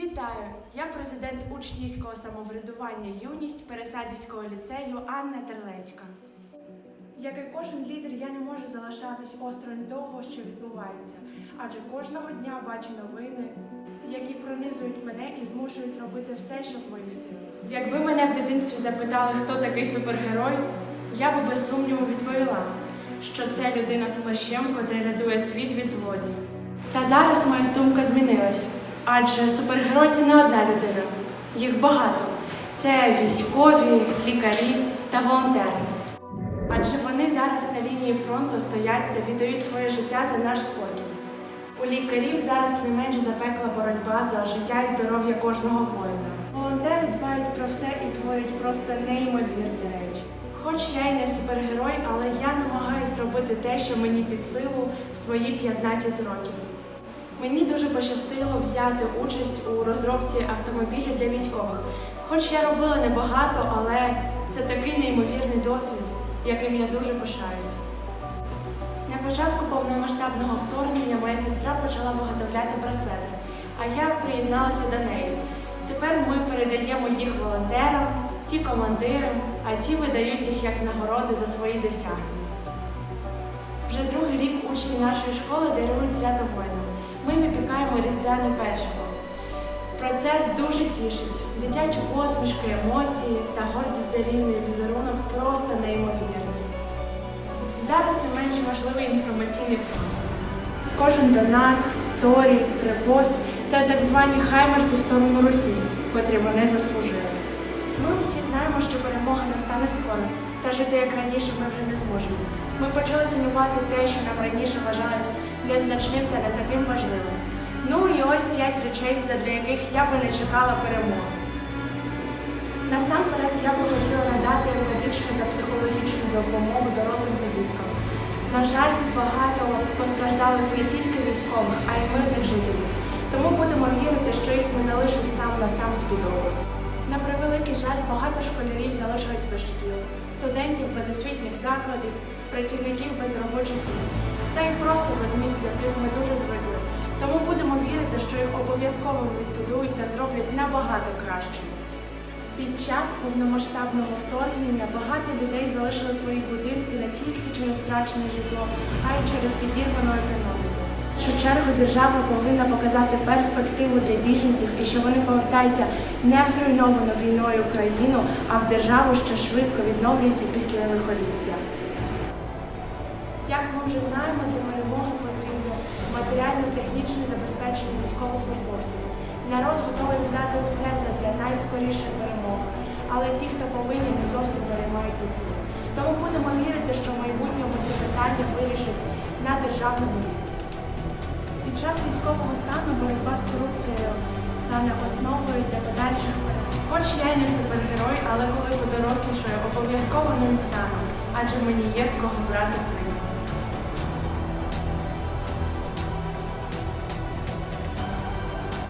Вітаю! Я президент учнівського самоврядування юність Пересадівського ліцею Анна Терлецька. Як і кожен лідер, я не можу залишатись осторонь того, що відбувається, адже кожного дня бачу новини, які пронизують мене і змушують робити все, що в моїх силах. Якби мене в дитинстві запитали, хто такий супергерой, я би без сумніву відповіла, що це людина з плащем, котрий рятує світ від злодіїв. Та зараз моя думка змінилась. Адже супергерой це не одна людина, їх багато. Це військові, лікарі та волонтери. Адже вони зараз на лінії фронту стоять та віддають своє життя за наш спокій. У лікарів зараз не менш запекла боротьба за життя і здоров'я кожного воїна. Волонтери дбають про все і творять просто неймовірні речі. Хоч я й не супергерой, але я намагаюсь робити те, що мені під силу в свої 15 років. Мені дуже пощастило взяти участь у розробці автомобілів для військових. Хоч я робила небагато, але це такий неймовірний досвід, яким я дуже пишаюся. На початку повномасштабного вторгнення моя сестра почала виготовляти браслети, а я приєдналася до неї. Тепер ми передаємо їх волонтерам, ті командирам, а ті видають їх як нагороди за свої досягнення. Вже другий рік учні нашої школи дарують свято воїнам. Ми випікаємо різдвяне печиво. Процес дуже тішить. Дитячі посмішки, емоції та гордість за рівний візерунок просто неймовірні. Зараз не менш важливий інформаційний фронт. Кожен донат, сторі, репост це так звані хаймерси в сторону Росії, котрі вони заслужили. Ми усі знаємо, що перемога настане скоро, та жити як раніше ми вже не зможемо. Ми почали цінувати те, що нам раніше вважалось незначним та не таким важливим. Ну і ось п'ять речей, задля яких я би не чекала перемоги. Насамперед я би хотіла надати медичну та психологічну допомогу дорослим та діткам. На жаль, багато постраждалих не тільки військових, а й мирних жителів. Тому будемо вірити, що їх не залишать сам на сам з бідою. На превеликий жаль, багато школярів залишились без шкіл, студентів без освітніх закладів, працівників без робочих просто без місць, до яких ми дуже звикли. Тому будемо вірити, що їх обов'язково відбудують та зроблять набагато краще. Під час повномасштабного вторгнення багато людей залишили свої будинки не тільки через втрачене житло, а й через підірвану економіку. Першу чергу держава повинна показати перспективу для біженців і що вони повертаються не в зруйновану війною країну, а в державу, що швидко відновлюється після лихоліття. Як ми вже знаємо, для перемоги потрібно матеріально-технічне забезпечення військовослужбовців. Народ готовий віддати усе задля найскорішої перемоги, але ті, хто повинні, не зовсім переймаються цим. Тому будемо вірити, що в майбутньому ці питання вирішать на державному рівні. Під час військового стану боротьба з корупцією стане основою для подальших перемог. Хоч я й не супергерой, але коли подорослішаю, обов'язково ним стану, адже мені є з кого брати приклад.